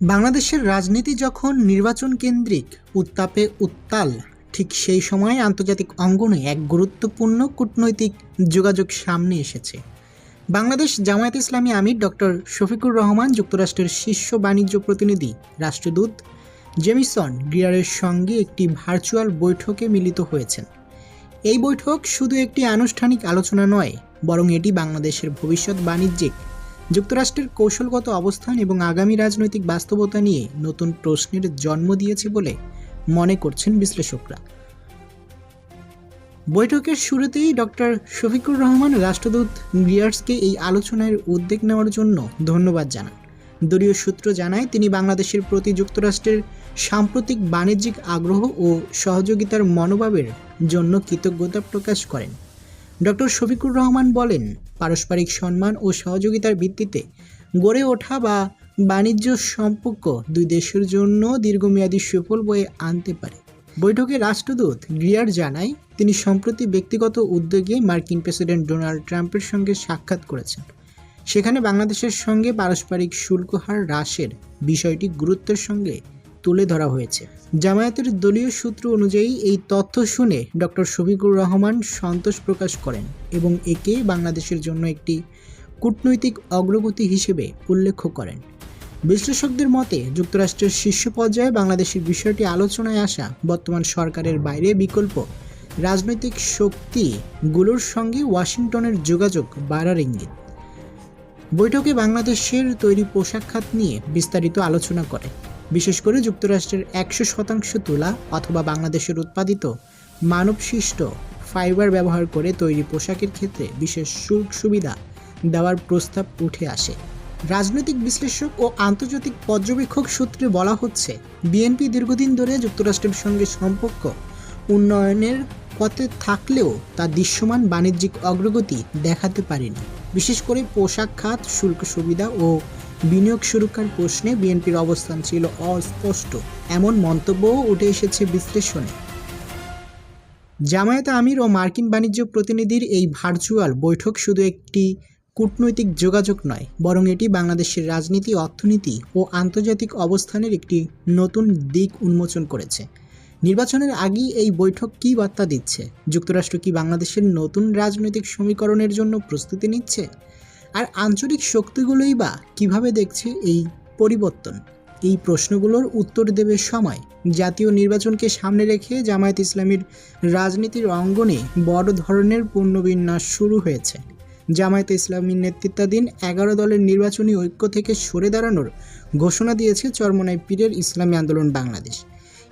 বাংলাদেশের রাজনীতি যখন নির্বাচন কেন্দ্রিক উত্তাপে উত্তাল, ঠিক সেই সময় আন্তর্জাতিক অঙ্গনে এক গুরুত্বপূর্ণ কূটনৈতিক যোগাযোগ সামনে এসেছে। বাংলাদেশ জামায়াত ইসলামী আমির ডক্টর শফিকুর রহমান, যুক্তরাষ্ট্রের শীর্ষ বাণিজ্য প্রতিনিধি, রাষ্ট্রদূত জেমিসন গ্রিয়ারের সঙ্গে একটি ভার্চুয়াল বৈঠকে মিলিত হয়েছেন। এই বৈঠক শুধু একটি আনুষ্ঠানিক আলোচনা নয়, বরং এটি বাংলাদেশের ভবিষ্যৎ বাণিজ্যিক যুক্তরাষ্ট্রের কৌশলগত অবস্থান এবং আগামী রাজনৈতিক বাস্তবতা নিয়ে নতুন প্রশ্নের জন্ম দিয়েছে বলে মনে করছেন বিশ্লেষকরা। বৈঠকের শুরুতেই ডক্টর শফিকুর রহমান রাষ্ট্রদূত গ্রিয়ার্সকে এই আলোচনার উদ্যোগ নেওয়ার জন্য ধন্যবাদ জানান। দলীয় সূত্র জানায়, তিনি বাংলাদেশের প্রতি যুক্তরাষ্ট্রের সাম্প্রতিক বাণিজ্যিক আগ্রহ ও সহযোগিতার মনোভাবের জন্য কৃতজ্ঞতা প্রকাশ করেন। ডক্টর শফিকুর রহমান বলেন, পারস্পরিক সম্মান ও সহযোগিতার ভিত্তিতে গড়ে ওঠা বা বাণিজ্য সম্পর্ক দুই দেশের জন্য দীর্ঘমেয়াদী সুফল বয়ে আনতে পারে। বৈঠকে রাষ্ট্রদূত গ্রিয়ার জানায়, তিনি সম্প্রতি ব্যক্তিগত উদ্যোগে মার্কিন প্রেসিডেন্ট ডোনাল্ড ট্রাম্পের সঙ্গে সাক্ষাৎ করেছেন। সেখানে বাংলাদেশের সঙ্গে পারস্পরিক শুল্ক হার হ্রাসের বিষয়টি গুরুত্বের সঙ্গে তুলে ধরা হয়েছে। জামায়াতের দলীয় সূত্র অনুযায়ী এই তথ্য শুনে ডক্টর শফিকুর রহমান সন্তোষ প্রকাশ করেন এবং একে বাংলাদেশের জন্য একটি কূটনৈতিক অগ্রগতি হিসেবে উল্লেখ করেন। বিশ্লেষকদের মতে, যুক্তরাষ্ট্রের শীর্ষ পর্যায়ে বাংলাদেশের বিষয়টি আলোচনায় আসা বর্তমান সরকারের বাইরে বিকল্প রাজনৈতিক শক্তিগুলোর সঙ্গে ওয়াশিংটনের যোগাযোগ বাড়ার ইঙ্গিত। বৈঠকে বাংলাদেশের তৈরি পোশাক খাত নিয়ে বিস্তারিত আলোচনা করে। বিশেষ করে যুক্তরাষ্ট্রের একশো শতাংশ তুলা অথবা বাংলাদেশের উৎপাদিত মানবসৃষ্ট ফাইবার ব্যবহার করে তৈরি পোশাকের ক্ষেত্রে বিশেষ শুল্ক সুবিধা দেওয়ার প্রস্তাব উঠে আসে। রাজনৈতিক বিশ্লেষক ও আন্তর্জাতিক পর্যবেক্ষক সূত্রে বলা হচ্ছে, বিএনপি দীর্ঘদিন ধরে যুক্তরাষ্ট্রের সঙ্গে সম্পর্ক উন্নয়নের পথে থাকলেও তা দৃশ্যমান বাণিজ্যিক অগ্রগতি দেখাতে পারেনি। বিশেষ করে পোশাক, খাত, শুল্ক সুবিধা ও বিনিয়োগ সুরক্ষার প্রশ্নে বিএনপির অবস্থান ছিল অস্পষ্ট। এমন মন্তব্যও উঠে এসেছে বিশ্লেষণে। জামায়াত আমির ও মার্কিন বাণিজ্য প্রতিনিধির এই ভার্চুয়াল বৈঠক শুধু একটি কূটনৈতিক যোগাযোগ নয়, বরং এটি বাংলাদেশের রাজনীতি, অর্থনীতি ও আন্তর্জাতিক অবস্থানের একটি নতুন দিক উন্মোচন করেছে। নির্বাচনের আগেই এই বৈঠক কী বার্তা দিচ্ছে? যুক্তরাষ্ট্র কি বাংলাদেশের নতুন রাজনৈতিক সমীকরণের জন্য প্রস্তুতি নিচ্ছে? আর আঞ্চলিক শক্তিগুলোই বা কীভাবে দেখছে এই পরিবর্তন? এই প্রশ্নগুলোর উত্তর দেবে সময়। জাতীয় নির্বাচনকে সামনে রেখে জামায়াত ইসলামীর রাজনীতির অঙ্গনে বড় ধরনের পুনর্বিন্যাস শুরু হয়েছে। জামায়াত ইসলামীর নেতৃত্বাধীন এগারো দলের নির্বাচনী ঐক্য থেকে সরে দাঁড়ানোর ঘোষণা দিয়েছে চরমনাই পীরের ইসলামী আন্দোলন বাংলাদেশ।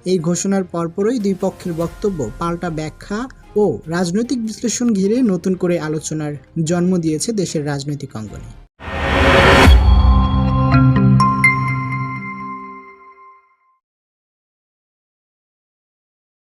এই ঘোষণার পরপরই দুই পক্ষের বক্তব্য পাল্টা ব্যাখ্যা ও রাজনৈতিক বিশ্লেষণ ঘিরে নতুন করে আলোচনার জন্ম দিয়েছে দেশের রাজনৈতিক অঙ্গনে।